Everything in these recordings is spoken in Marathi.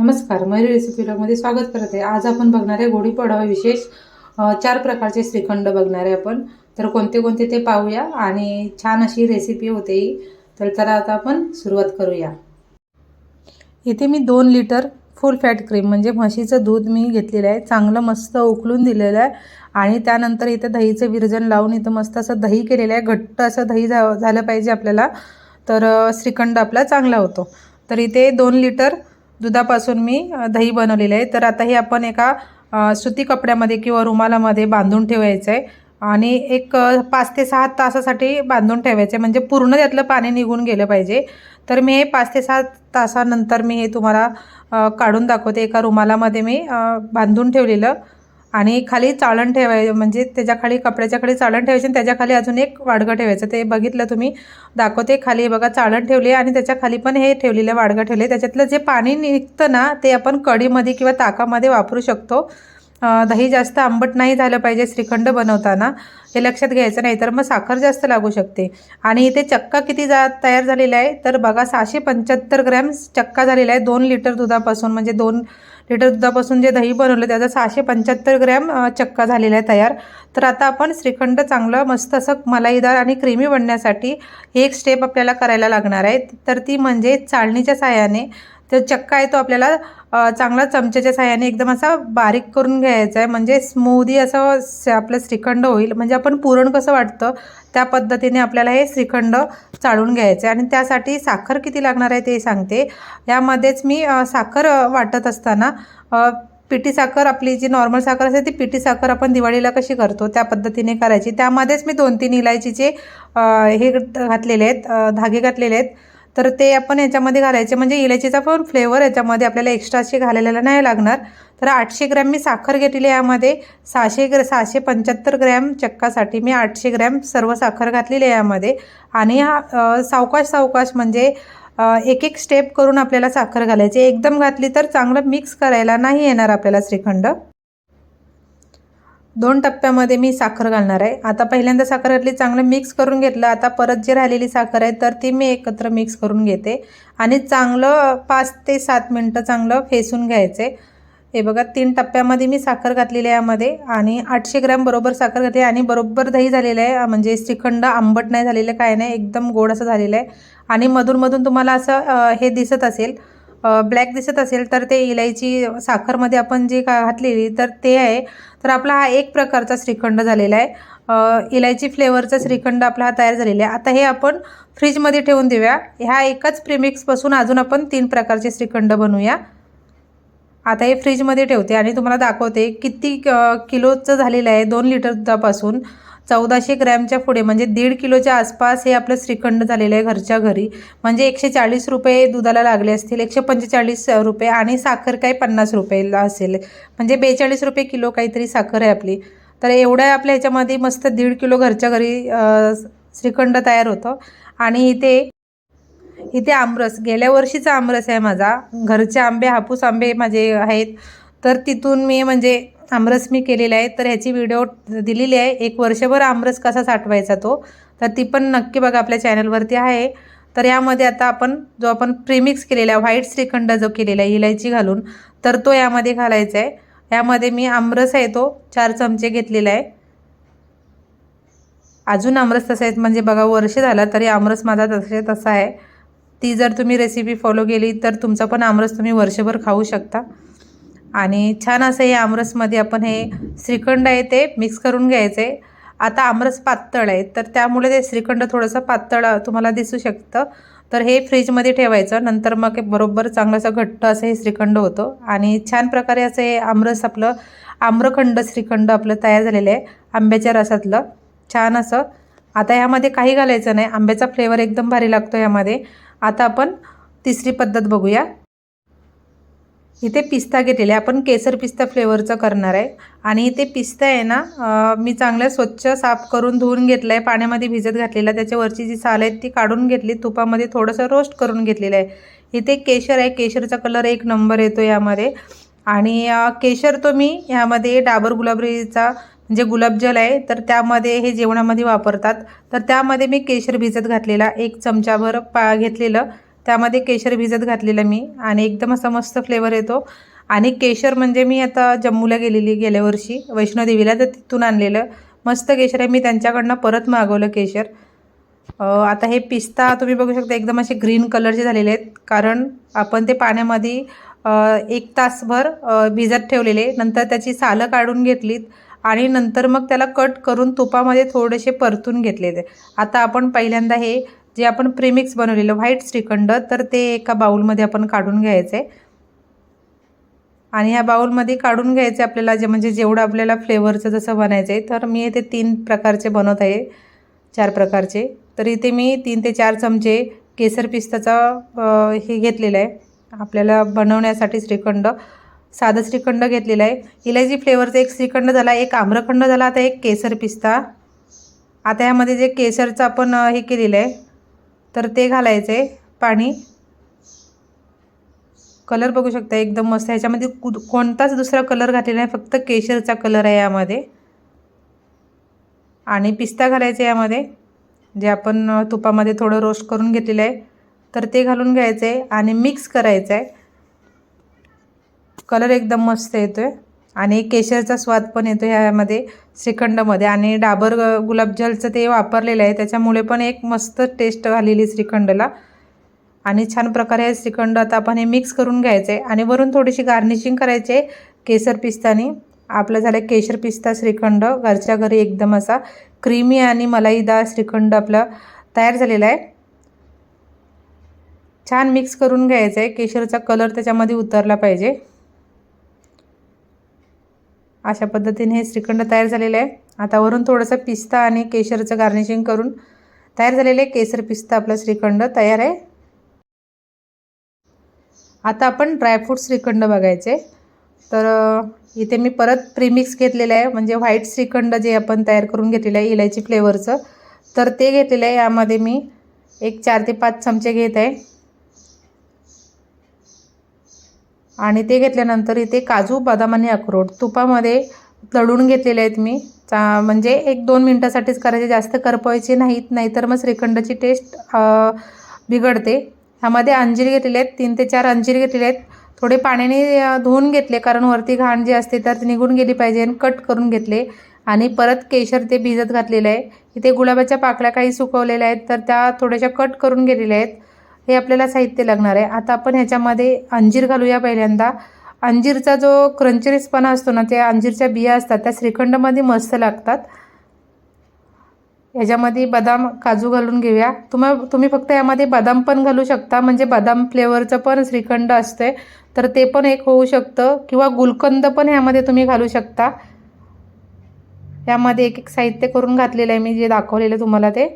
नमस्कार मयुरी रेसिपी मध्ये स्वागत करत. आहे आज आपण बघणार आहे गुढीपाडवा विशेष चार प्रकारचे श्रीखंड बघणार आहे आपण. तर कोणते कोणते ते पाहूया आणि छान अशी रेसिपी होते ही. तर चला आता आपण सुरुवात करूया. इथे मी दोन लिटर फुल फॅट क्रीम म्हणजे म्हशीचं दूध मी घेतलेलं आहे. चांगलं मस्त उकळून दिलेलं आहे. आणि त्यानंतर इथं दहीचं विरजन लावून इथं मस्त असं दही केलेलं आहे. घट्ट असं दही झा झालं पाहिजे आपल्याला. तर श्रीखंड आपला चांगला होतो. तर इथे दोन लिटर दुधापासून मी दही बनवलेलं आहे. तर आता हे आपण एका सुती कपड्यामध्ये किंवा रुमालामध्ये बांधून ठेवायचं आहे आणि एक पाच ते सहा तासासाठी बांधून ठेवायचं आहे म्हणजे पूर्ण त्यातलं पाणी निघून गेलं पाहिजे. तर मी हे पाच ते सात तासानंतर मी हे तुम्हाला काढून दाखवते. एका रुमालामध्ये मी बांधून ठेवलेलं. आणि खाली चाळण ठेवाय म्हणजे त्याच्याखाली कपड्याच्या खाली चाळण ठेवायची आणि त्याच्याखाली अजून एक वाडगं ठेवायचं. ते बघितलं तुम्ही दाखवते खाली बघा चाळण ठेवली आणि त्याच्याखाली पण हे ठेवलेलं वाडगं ठेवले त्याच्यातलं जे पाणी निघतं ना ते आपण कढीमध्ये किंवा ताकामध्ये वापरू शकतो. दही जास्त आंबट नाही झालं पाहिजे श्रीखंड बनवताना. हे लक्षात घ्यायचं नाही तर मग साखर जास्त लागू शकते. आणि इथे चक्का किती जा तयार झालेला आहे? तर बघा सहाशे पंच्याहत्तर ग्रॅम चक्का झालेला आहे दोन लिटर दुधापासून. म्हणजे दोन लिटर दुधापासून जे दही बनवलं त्याचा सहाशे पंच्याहत्तर ग्रॅम चक्का झालेला आहे तयार. तर आता आपण श्रीखंड चांगलं मस्त असं मलाईदार आणि क्रीमी बनण्यासाठी एक स्टेप आपल्याला करायला लागणार आहे. तर ती म्हणजे चाळणीच्या साह्याने तर चक्का आहे तो आपल्याला चांगला चमच्याच्या साह्याने एकदम असा बारीक करून घ्यायचा आहे. म्हणजे स्मूदी असं स- आपलं श्रीखंड होईल. म्हणजे आपण पुरण कसं वाटतं त्या पद्धतीने आपल्याला हे श्रीखंड चाळून घ्यायचं आहे. आणि त्यासाठी साखर किती लागणार आहे ते सांगते. यामध्येच मी साखर वाटत असताना पिठी साखर आपली जी नॉर्मल साखर असते ती पिठी साखर आपण दिवाळीला कशी करतो त्या पद्धतीने करायची. त्यामध्येच मी दोन तीन इलायचीचे हे घातलेले आहेत धागे घातलेले आहेत. तर ते आपण याच्यामध्ये घालायचे म्हणजे इलायचीचा पण फ्लेवर याच्यामध्ये आपल्याला एक्स्ट्राशी घालायला नाही लागणार. तर आठशे ग्रॅम मी साखर घेतलेली आहे यामध्ये. सहाशे ग्र सहाशे पंच्याहत्तर ग्रॅम चक्कासाठी मी आठशे ग्रॅम सर्व साखर घातलेली आहे यामध्ये. आणि हा सावकाश सावकाश म्हणजे एक एक स्टेप करून आपल्याला साखर घालायची. एकदम घातली तर चांगलं मिक्स करायला नाही येणार आपल्याला श्रीखंड. दोन टप्प्यामध्ये मी साखर घालणार आहे. आता पहिल्यांदा साखर घातली चांगलं मिक्स करून घेतलं. आता परत जी राहिलेली साखर आहे तर ती मी एकत्र मिक्स करून घेते. आणि चांगलं पाच ते सात मिनटं चांगलं फेसून घ्यायचे. हे बघा तीन टप्प्यामध्ये मी साखर घातलेली आहे यामध्ये. आणि आठशे ग्रॅम बरोबर साखर घातली आणि बरोबर दही झालेलं आहे. म्हणजे श्रीखंड आंबट नाही झालेलं काय नाही एकदम गोड असं झालेलं आहे. आणि मधून तुम्हाला असं हे दिसत असेल ब्लॅक दिसत असेल तर ते इलायची साखरमध्ये आपण जे का घातलेली तर ते आहे. तर आपला हा एक प्रकारचा श्रीखंड झालेला आहे. इलायची फ्लेवरचा श्रीखंड आपला हा तयार झालेला आहे. आता हे आपण फ्रीजमध्ये ठेवून देऊया. ह्या एकाच प्रिमिक्सपासून अजून आपण तीन प्रकारचे श्रीखंड बनवूया. आता हे फ्रीजमध्ये ठेवते आणि तुम्हाला दाखवते किती किलोचं झालेलं आहे दोन लिटरपासून चौदाशे ग्रॅमच्या पुढे म्हणजे दीड किलोच्या आसपास हे आपलं श्रीखंड झालेलं आहे घरच्या घरी. म्हणजे एकशे चाळीस रुपये दुधाला लागले असतील. एकशे पंचेचाळीस रुपये आणि साखर काही पन्नास रुपयेला असेल. म्हणजे बेचाळीस रुपये किलो काहीतरी साखर आहे आपली. तर एवढ्या आपल्या ह्याच्यामध्ये मस्त दीड किलो घरच्या घरी श्रीखंड तयार होतं. आणि इथे इथे आमरस गेल्या वर्षीचा आमरस आहे माझा. घरचे आंबे हापूस आंबे माझे आहेत. तर तिथून मी म्हणजे आमरस मी केलेला आहे. तर ह्याची व्हिडिओ दिलेली आहे. एक वर्षभर आमरस कसा साठवायचा तो? तर ती पण नक्की बघा आपल्या चॅनलवरती आहे. तर यामध्ये आता आपण जो आपण प्रीमिक्स केलेला आहे व्हाईट श्रीखंड जो केलेला आहे इलायची घालून तर तो यामध्ये घालायचा आहे. यामध्ये मी आमरस आहे तो चार चमचे घेतलेला आहे. अजून आमरस तसा आहे म्हणजे बघा वर्ष झालं तरी आमरस माझा तसे तसा आहे. ती जर तुम्ही रेसिपी फॉलो केली तर तुमचा पण आमरस तुम्ही वर्षभर खाऊ शकता. आणि छान असं हे आमरसमध्ये आपण हे श्रीखंड आहे ते मिक्स करून घ्यायचे. आता आमरस पातळ आहे तर त्यामुळे ते श्रीखंड थोडंसं पातळ तुम्हाला दिसू शकतं. तर हे फ्रीजमध्ये ठेवायचं नंतर मग बरोबर चांगलं असं घट्ट असं हे श्रीखंड होतं. आणि छान प्रकारे असं हे आमरस आपलं आम्रखंड श्रीखंड आपलं तयार झालेलं आहे आंब्याच्या रसातलं. छान असं. आता ह्यामध्ये काही घालायचं नाही आंब्याचा फ्लेवर एकदम भारी लागतो ह्यामध्ये आता आपण तिसरी पद्धत बघूया. इथे पिस्ता घेतलेला आहे. आपण केसर पिस्ता फ्लेवरचं करणार आहे. आणि इथे पिस्ता आहे ना मी चांगलं स्वच्छ साफ करून धुवून घेतलं आहे पाण्यामध्ये भिजत घातलेला त्याच्यावरची जी साल आहेत ती काढून घेतली. तुपामध्ये थोडंसं रोस्ट करून घेतलेलं आहे. इथे केशर आहे. केशरचा कलर एक नंबर येतो यामध्ये. आणि केशर तो मी ह्यामध्ये डाबर गुलाबरीचा म्हणजे गुलाबजल आहे तर त्यामध्ये हे जेवणामध्ये वापरतात. तर त्यामध्ये मी केशर भिजत घातलेला एक चमचाभर पा घेतलेलं. त्यामध्ये केशर भिजत घातलेलं मी आणि एकदम असा मस्त फ्लेवर येतो. आणि केशर म्हणजे मी आता जम्मूला गेलेली गेल्या वर्षी वैष्णोदेवीला तर तिथून आणलेलं. मस्त केशर आहे. मी त्यांच्याकडनं परत मागवलं केशर. आता हे पिस्ता तुम्ही बघू शकता एकदम असे ग्रीन कलरचे झालेले आहेत. कारण आपण ते पाण्यामध्ये एक तासभर भिजत ठेवलेले. नंतर त्याची सालं काढून घेतलीत आणि नंतर मग त्याला कट करून तुपामध्ये थोडेसे परतून घेतलेले. आता आपण पहिल्यांदा हे जे आपण प्रीमिक्स बनवलेलं व्हाईट श्रीखंड तर ते एका बाऊलमध्ये आपण काढून घ्यायचं. आहे आणि ह्या बाऊलमध्ये काढून घ्यायचे आपल्याला जे म्हणजे जेवढं आपल्याला फ्लेवरचं जसं बनायचं आहे तर मी ते तीन प्रकारचे बनवत आहे चार प्रकारचे. तर इथे मी तीन ते चार चमचे केसर पिस्ताचा हे घेतलेलं आहे. आपल्याला बनवण्यासाठी श्रीखंड साधं श्रीखंड घेतलेलं आहे. इलायची फ्लेवरचा एक श्रीखंड झाला एक आम्रखंड झाला आता एक केसर पिस्ता. आता ह्यामध्ये जे केसरचं आपण हे केलेलं आहे तर ते घालायचं आहे पाणी. कलर बघू शकता एकदम मस्त आहे. ह्याच्यामध्ये कु कोणताच दुसरा कलर घातलेला नाही फक्त केशरचा कलर आहे यामध्ये. आणि पिस्ता घालायचा यामध्ये जे आपण तुपामध्ये थोडं रोस्ट करून घेतलेलं आहे. तर ते घालून घ्यायचं आहे आणि मिक्स करायचं आहे कलर एकदम मस्त येतो आहे आणि केशरचा स्वाद पण येतो ह्यामध्ये श्रीखंडमध्ये. आणि डाबर ग- गुलाबजलचं ते वापरलेलं आहे त्याच्यामुळे पण एक मस्त टेस्ट आलेली श्रीखंडला. आणि छान प्रकारे हे श्रीखंड आता आपण हे मिक्स करून घ्यायचं आहे आणि वरून थोडीशी गार्निशिंग करायची आहे केसर पिस्तानी. आपलं झालं केशर पिस्ता श्रीखंड घरच्या घरी एकदम असा क्रीमी आणि मलाईदार श्रीखंड आपला तयार झालेला आहे. छान मिक्स करून घ्यायचं आहे केशरचा कलर त्याच्यामध्ये उतरला पाहिजे. अशा पद्धतीने हे श्रीखंड तयार झालेलं आहे. आता वरून थोडंसं पिस्ता आणि केशरचं गार्निशिंग करून तयार झालेले केसर पिस्ता आपला श्रीखंड तयार आहे. आता आपण ड्रायफ्रूट श्रीखंड बघायचे. तर इथे मी परत प्रीमिक्स घेतलेलं आहे. म्हणजे व्हाईट श्रीखंड जे आपण तयार करून घेतलेलं आहे इलायची फ्लेवरचं तर ते घेतलेलं आहे. यामध्ये मी एक चार ते पाच चमचे घेत आहे. आणि ते घेतल्यानंतर इथे काजू बदाम आणि अक्रोड तुपामध्ये तळून घेतलेले आहेत मी. चा म्हणजे एक दोन मिनटासाठीच करायचे जास्त करपवायचे नाहीत नाहीतर मग श्रीखंडाची टेस्ट बिघडते. ह्यामध्ये अंजीर घेतलेले आहेत तीन ते चार अंजीर घेतलेले आहेत. थोडे पाण्याने धुवून घेतले कारण वरती घाण जी असते तर निघून गेली पाहिजे आणि कट करून घेतले. आणि परत केशर ते भिजत घातलेलं आहे. इथे गुलाबाच्या पाकळ्या काही सुकवलेल्या आहेत तर त्या थोड्याशा कट करून गेलेल्या आहेत. हे आपल्याला साहित्य लागणार आहे. आता आपण ह्याच्यामध्ये अंजीर घालूया पहिल्यांदा. अंजीरचा जो क्रंचरीसपणा असतो ना त्या अंजीरच्या बिया असतात त्या श्रीखंडमध्ये मस्त लागतात. ह्याच्यामध्ये बदाम काजू घालून घेऊया. तुम्हा तुम्ही फक्त यामध्ये बदाम पण घालू शकता म्हणजे बदाम फ्लेवरचं पण श्रीखंड असते तर ते पण एक होऊ शकतं किंवा गुलकंद पण ह्यामध्ये तुम्ही घालू शकता. यामध्ये एक एक साहित्य करून घातलेलं आहे मी जे दाखवलेलं तुम्हाला ते.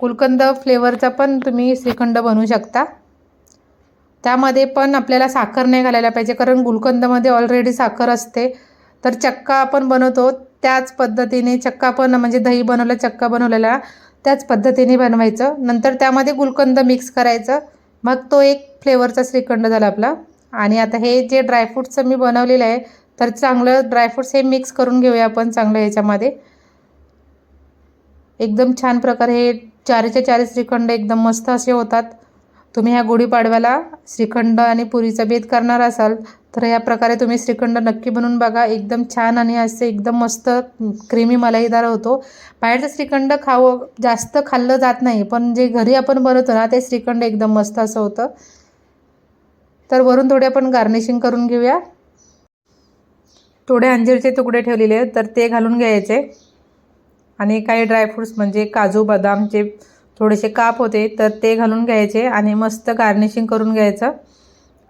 गुलकंद फ्लेवरचा पण तुम्ही श्रीखंड बनवू शकता. त्यामध्ये पण आपल्याला साखर नाही घालायला पाहिजे कारण गुलकंदमध्ये ऑलरेडी साखर असते. तर चक्का आपण बनवतो त्याच पद्धतीने चक्का पण म्हणजे दही बनवलं चक्का बनवलेला त्याच पद्धतीने बनवायचं. नंतर त्यामध्ये गुलकंद मिक्स करायचं. मग तो एक फ्लेवरचा श्रीखंड झाला आपला. आणि आता हे जे ड्रायफ्रूट्सचं मी बनवलेलं आहे तर चांगलं ड्रायफ्रूट्स हे मिक्स करून घेऊया आपण चांगलं याच्यामध्ये. एकदम छान प्रकारे हे चारीच्या चारी श्रीखंड एकदम मस्त असे होतात. तुम्ही ह्या गुढीपाडव्याला श्रीखंड आणि पुरीचा बेत करणार असाल तर या प्रकारे तुम्ही श्रीखंड नक्की बनवून बघा. एकदम छान आणि असे एकदम मस्त क्रीमी मलाईदार होतो. बाहेरचं श्रीखंड खावं जास्त खाल्लं जात नाही पण जे घरी आपण बनवतो ना ते श्रीखंड एकदम मस्त असं होतं. तर वरून थोडे आपण गार्निशिंग करून घेऊया. थोडे अंजीरचे तुकडे ठेवलेले आहेत तर ते घालून घ्यायचे. आणि काही ड्रायफ्रूट्स म्हणजे काजू बदामचे थोडेसे काप होते तर ते घालून घ्यायचे आणि मस्त गार्निशिंग करून घ्यायचं.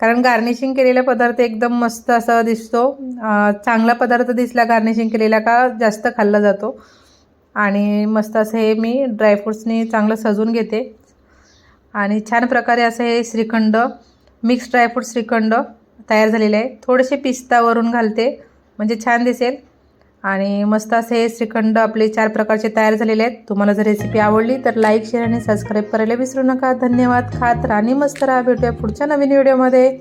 कारण गार्निशिंग केलेला पदार्थ एकदम मस्त असा दिसतो. चांगला पदार्थ दिसला गार्निशिंग केलेला का जास्त खाल्ला जातो. आणि मस्त असं हे मी ड्रायफ्रूट्सनी चांगलं सजवून घेते. आणि छान प्रकारे असं हे श्रीखंड मिक्स ड्रायफ्रूट श्रीखंड तयार झालेले आहे. थोडेसे पिस्तावरून घालते. म्हणजे छान दिसेल. आणि मस्त असे श्रीखंड आपले चार प्रकारचे तयार झालेले आहेत. तुम्हाला जर रेसिपी आवडली तर लाईक शेअर आणि सबस्क्राईब करायला विसरू नका. धन्यवाद. खात राणी मस्त राहा. भेटूया पुढच्या नवीन व्हिडिओमध्ये